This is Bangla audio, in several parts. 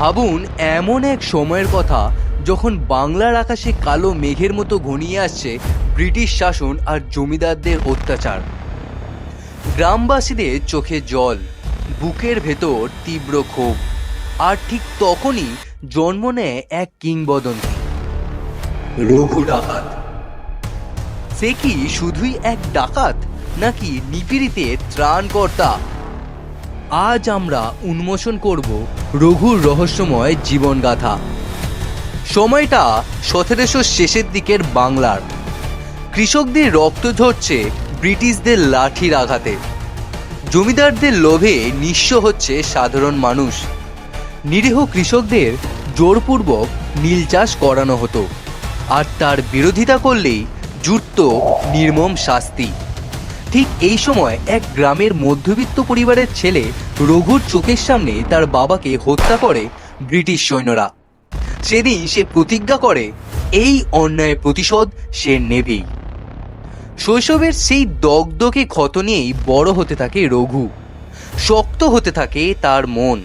ভাবুন, এমন এক সময়ের কথা যখন বাংলার আকাশে কালো মেঘের মতো ঘনিয়ে আসছে ব্রিটিশ শাসন আর জমিদারদের অত্যাচার। গ্রামবাসীদের চোখে জল, বুকের ভেতর তীব্র ক্ষোভ, আর ঠিক তখনই জন্ম নেয় এক কিংবদন্তি। রঘু ডাকাত। সে কি শুধুই এক ডাকাত, নাকি নিপীড়িতের ত্রাণকর্তা আজ আমরা উন্মোচন করব রঘুর রহস্যময় জীবনগাথা। সময়টা সতেরোশো শেষের দিকের বাংলার। কৃষকদের রক্ত ঝরছে ব্রিটিশদের লাঠির আঘাতে। জমিদারদের লোভে নিঃস্ব হচ্ছে সাধারণ মানুষ। নিরীহ কৃষকদের জোরপূর্বক নীল চাষ করানো হতো। আর তার বিরোধিতা করলেই জুটত নির্মম শাস্তি। ঠিক এই সময় এক গ্রামের মধ্যবিত্ত পরিবারের ছেলে রঘুর চোখের সামনে তার বাবাকে হত্যা করে ব্রিটিশ সৈন্যরা। সেদিন সে প্রতিজ্ঞা করে, এই অন্যায়ের প্রতিশোধ সে নেবেই। শৈশবের সেই দগদগে ক্ষত নিয়েই বড় হতে থাকে রঘু। শক্ত হতে থাকে তার মন,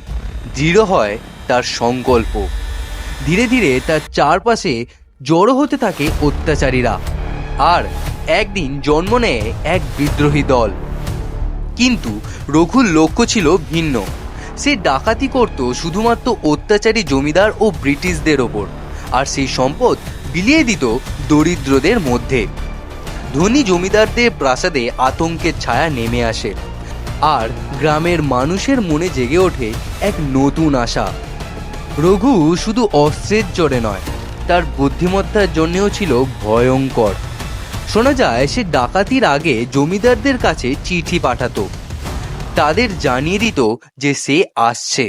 দৃঢ় হয় তার সংকল্প। ধীরে ধীরে তার চারপাশে জড়ো হতে থাকে অত্যাচারীরা। আর একদিন জন্ম নেয় এক বিদ্রোহী দল। কিন্তু রঘুর লক্ষ্য ছিল ভিন্ন। সে ডাকাতি করত শুধুমাত্র অত্যাচারী জমিদার ও ব্রিটিশদের ওপর, আর সেই সম্পদ বিলিয়ে দিত দরিদ্রদের মধ্যে। ধনী জমিদারদের প্রাসাদে আতঙ্কের ছায়া নেমে আসে, আর গ্রামের মানুষের মনে জেগে ওঠে এক নতুন আশা। রঘু শুধু অস্ত্রের জোরে নয়, তার বুদ্ধিমত্তার জন্যেও ছিল ভয়ঙ্কর। শোনা যায় সে ডাকাতির আগে জমিদারদের কাছে চিঠি পাঠাতো। তাদের জানিয়ে দিত যে সে আসছে।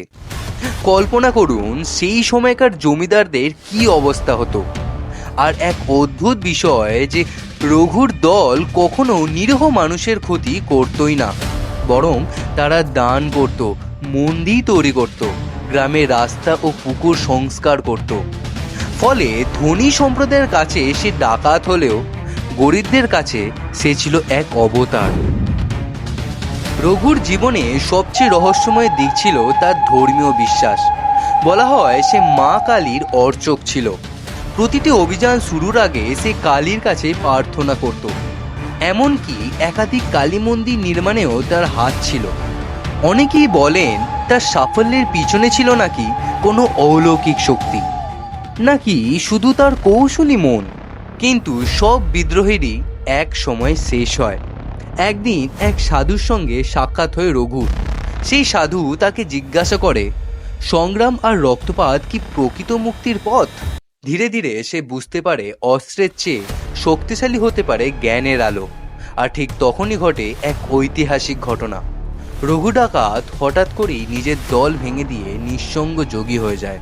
কল্পনা করুন, সেই সময়কার জমিদারদের কি অবস্থা হতো। আর এক অদ্ভুত বিষয় যে রঘুর দল কখনো নিরীহ মানুষের ক্ষতি করতই না, বরং তারা দান করত, মন্দির তৈরি করত, গ্রামে রাস্তা ও পুকুর সংস্কার করত। ফলে ধনী সম্প্রদায়ের কাছে সে ডাকাত হলেও গরিবদের কাছে সে ছিল এক অবতার। রঘুর জীবনে সবচেয়ে রহস্যময় দিক ছিল তার ধর্মীয় বিশ্বাস। বলা হয় সে মা কালীর অর্চক ছিল। প্রতিটি অভিযান শুরুর আগে সে কালীর কাছে প্রার্থনা করত। এমনকি একাধিক কালী মন্দির নির্মাণেও তার হাত ছিল। অনেকেই বলেন, তার সাফল্যের পিছনে ছিল নাকি কোনো অলৌকিক শক্তি? নাকি শুধু তার কৌশলী মন? কিন্তু সব বিদ্রোহেরই এক সময় শেষ হয়। একদিন এক সাধুর সঙ্গে সাক্ষাৎ হয় রঘুর সেই সাধু তাকে জিজ্ঞাসা করে, সংগ্রাম আর রক্তপাত কি প্রকৃত মুক্তির পথ? ধীরে ধীরে সে বুঝতে পারে অস্ত্রের চেয়ে শক্তিশালী হতে পারে জ্ঞানের আলো। আর ঠিক তখনই ঘটে এক ঐতিহাসিক ঘটনা। রঘু ডাকাত হঠাৎ করেই নিজের দল ভেঙে দিয়ে নিঃসঙ্গ যোগী হয়ে যায়।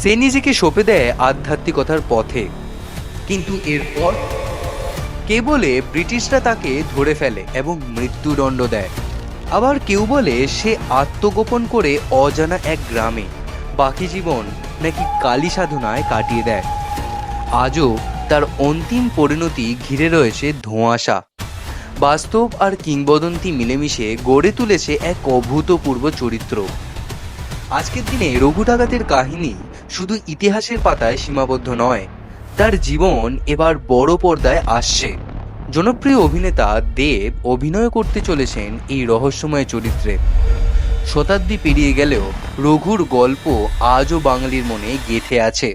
সে নিজেকে সঁপে দেয় আধ্যাত্মিকতার পথে। কিন্তু এরপর কে বলে ব্রিটিশরা তাকে ধরে ফেলে এবং মৃত্যুদণ্ড দেয়। আবার কেউ বলে সে আত্মগোপন করে অজানা এক গ্রামে বাকি জীবন নাকি কালী সাধনায় কাটিয়ে দেয়। আজও তার অন্তিম পরিণতি ঘিরে রয়েছে ধোঁয়াশা। বাস্তব আর কিংবদন্তি মিলেমিশে গড়ে তুলেছে এক অভূতপূর্ব চরিত্র। আজকের দিনে রঘু ডাকাতের কাহিনী শুধু ইতিহাসের পাতায় সীমাবদ্ধ নয় তার জীবন এবার বড় পর্দায় আসছে। জনপ্রিয় অভিনেতা দেব অভিনয় করতে চলেছেন এই রহস্যময় চরিত্রে। শতাব্দী পেরিয়ে গেলেও রঘুর গল্প আজও বাঙালির মনে গেঁথে আছে।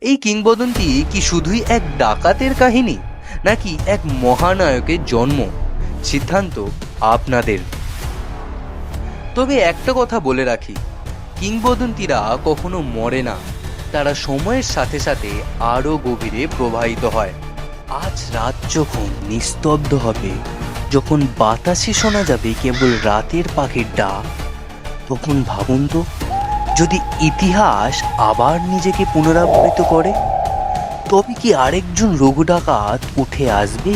এই কিংবদন্তি কি শুধুই এক ডাকাতের কাহিনী, নাকি এক মহানায়কের জন্ম? সিদ্ধান্ত আপনাদের। তবে একটা কথা বলে রাখি, কিংবদন্তিরা কখনো মরে না। তারা সময়ের সাথে সাথে আরও গভীরে প্রবাহিত হয়। আজ রাত যখন নিস্তব্ধ হবে, যখন বাতাসে শোনা যাবে কেবল রাতের পাখির ডাক, তখন ভাবুন তো, যদি ইতিহাস আবার নিজেকে পুনরাবৃত্ত করে, তবে কি আরেকজন রঘু ডাকাত উঠে আসবে?